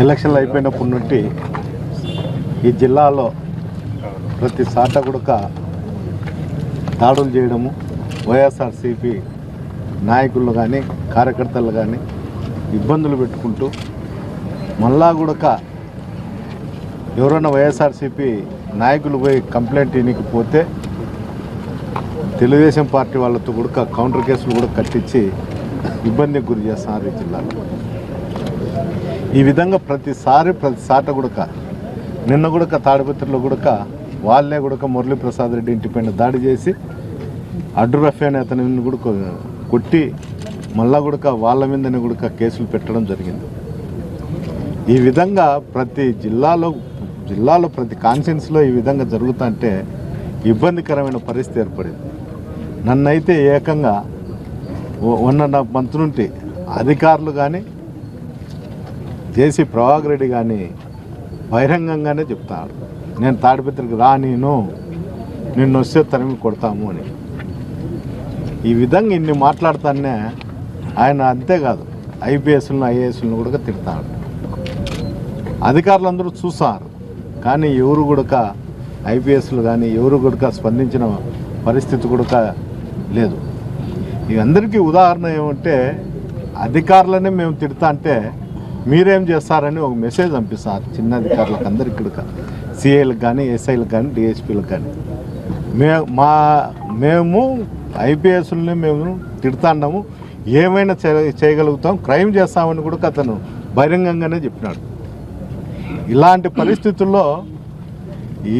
ఎలక్షన్లు అయిపోయినప్పటి నుండి ఈ జిల్లాలో ప్రతి సాట కూడా దాడులు చేయడము వైఎస్ఆర్సీపీ నాయకులు కానీ కార్యకర్తలు కానీ ఇబ్బందులు పెట్టుకుంటూ మళ్ళా కూడా ఎవరైనా వైఎస్ఆర్సీపీ నాయకులు పోయి కంప్లైంట్ ఇనికపోతే తెలుగుదేశం పార్టీ వాళ్ళతో కూడా కౌంటర్ కేసులు కూడా కట్టించి ఇబ్బందికి గురి చేస్తున్నారు ఈ జిల్లాలో. ఈ విధంగా ప్రతిసారి ప్రతి సాట గుడక నిన్న గుడక తాడిపత్రిలో గుడక వాళ్ళే గుడక మురళీప్రసాద్ రెడ్డి ఇంటి పైన దాడి చేసి అడ్డు రఫీ అనే అతని కూడా కొట్టి మళ్ళా గుడక వాళ్ళ మీదనే గుడక కేసులు పెట్టడం జరిగింది. ఈ విధంగా ప్రతి జిల్లాలో జిల్లాలో ప్రతి కాన్స్టిట్యున్సీలో ఈ విధంగా జరుగుతుంటే ఇబ్బందికరమైన పరిస్థితి ఏర్పడింది. నన్నైతే ఏకంగా వన్ అండ్ హాఫ్ మంత్ నుండి అధికారులు కానీ జేసీ ప్రభాకర్ రెడ్డి కానీ బహిరంగంగానే చెప్తాడు నేను తాడిపత్రికి రా నేను నిన్ను వస్తే తరిమి కొడతాము అని. ఈ విధంగా ఇన్ని మాట్లాడతానే ఆయన అంతేకాదు ఐపీఎస్లను ఐఏఎస్లను కూడా తిడతాడు. అధికారులందరూ చూసారు కానీ ఎవరు కూడా ఐపీఎస్లు కానీ ఎవరు కూడా స్పందించిన పరిస్థితి కూడా లేదు. ఇవందరికీ ఉదాహరణ ఏమంటే అధికారులనే మేము తిడతా అంటే మీరేం చేస్తారని ఒక మెసేజ్ పంపిస్తారు చిన్న అధికారులకు అందరికి ఇక్కడ సిఐలకు కానీ ఎస్ఐలకు కానీ డిఎస్పీలకు కానీ. మే మా మేము ఐపీఎస్ని మేము తిడుతున్నాము. ఏమైనా చేయగలుగుతాం. క్రైమ్ చేస్తామని కూడా అతను బహిరంగంగానే చెప్పినాడు. ఇలాంటి పరిస్థితుల్లో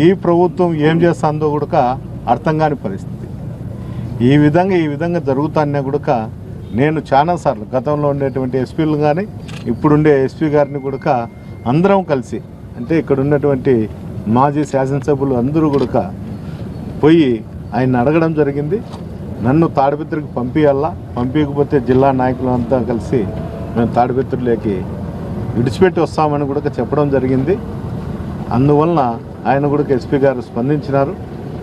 ఈ ప్రభుత్వం ఏం చేస్తుందో కూడా అర్థం కాని పరిస్థితి. ఈ విధంగా ఈ విధంగా జరుగుతానే కూడా నేను చాలాసార్లు గతంలో ఉండేటువంటి ఎస్పీలు కానీ ఇప్పుడుండే ఎస్పీ గారిని కూడా అందరం కలిసి అంటే ఇక్కడ ఉన్నటువంటి మాజీ శాసనసభ్యులు అందరూ కూడా పోయి ఆయన అడగడం జరిగింది. నన్ను తాడిపిత్రికి పంపించాలా పంపించకపోతే జిల్లా నాయకులు అంతా కలిసి మేము తాడిపిత్రులకి విడిచిపెట్టి వస్తామని కూడా చెప్పడం జరిగింది. అందువలన ఆయన కూడా ఎస్పీ గారు స్పందించినారు.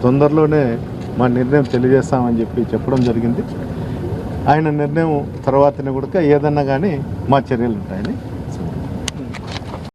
తొందరలోనే మా నిర్ణయం తెలియజేస్తామని చెప్పి చెప్పడం జరిగింది. ఆయన నిర్ణయం తర్వాతనే కూడా ఏదన్నా కానీ మా చర్యలు ఉంటాయని